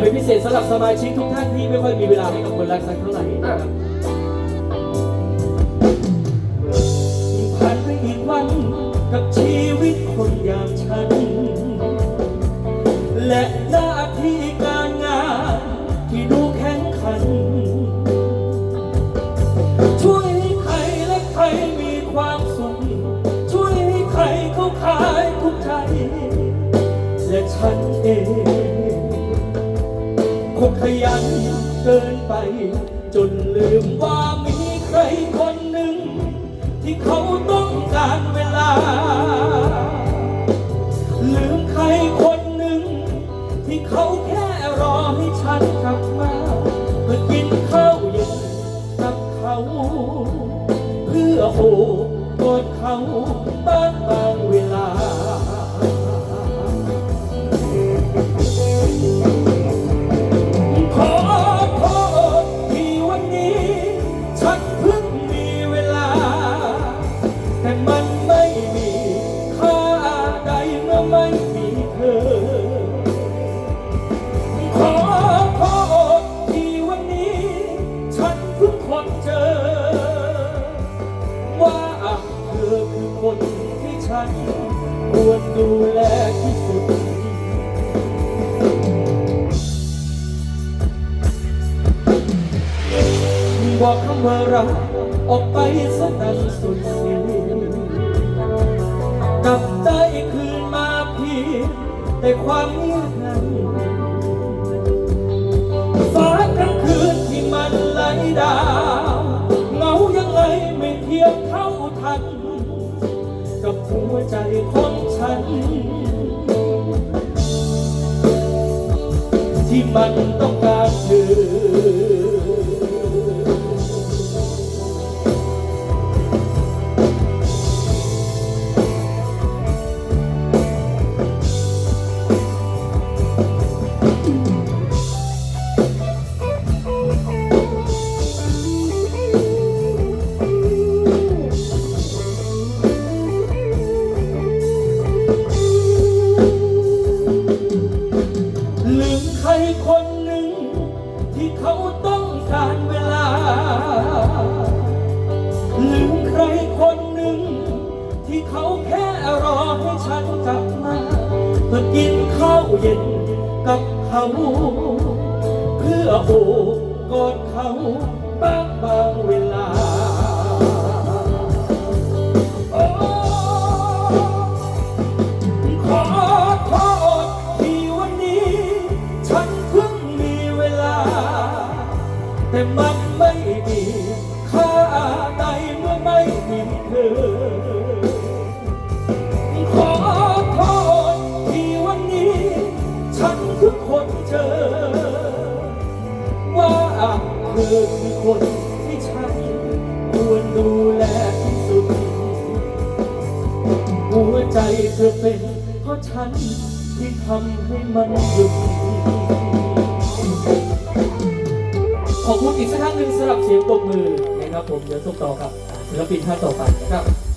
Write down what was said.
เป็นพิเศษสำหรับสมาชิกทุกท่านที่ไม่ค่อยมีเวลาให้กับคนรักสักเท่าไหร่นะครับผ่านไปอีกวันกับชีวิตคนอย่างฉัน และหน้าที่การงานที่ดูแข็งขัน ช่วยให้ใครและใครมีความสุข ช่วยให้ใครเขาขายทุกใจ และฉันเอง ยันเกินไป จนลืมว่ามีใครคนหนึ่ง ที่เขาต้องการเวลา ลืมใครคนหนึ่ง ที่เขาแค่รอให้ฉันกลับมาเพื่อกินข้าวเย็นกับเขา เพื่อโอบกอดเขาบ้างบางเวลา แต่มันไม่มีค่าใดเมื่อไม่มีเธอ ขอโทษที่วันนี้ ฉันเพิ่งคนเจอ ว่าเธอคือคนที่ฉันควรดูแลที่สุดบอกคำว่าเราออกไปสนันสุดสิ้นก ลับได้คืนมาเพียงแต่ความเงียบงันฟ้ากลางคืนที่มันไหลดาวเงายังไงไม่เทียบเท่าทัน กับหัวใจของฉัน ที่มันต้องการเธอ เพื่อกินข้าวเย็นกับเขา เพื่อโอบกอดเขาบ้างบางเวลาโอ้ขอที่วันนี้ฉันเพิ่งมีเวลาแต่มันไม่มีค่าใดเมื่อไม่มีเธอ ว่าเธอคือคนที่ฉันควรดูแลที่สุด หัวใจเธอเป็นเพราะฉันที่ทำให้มันหยุด ขอบคุณอีกสักครั้งหนึ่งสำหรับเสียงปรบมือนะครับผมเดี๋ยวส่งต่อกับศิลปินท่านต่อไปนะครับ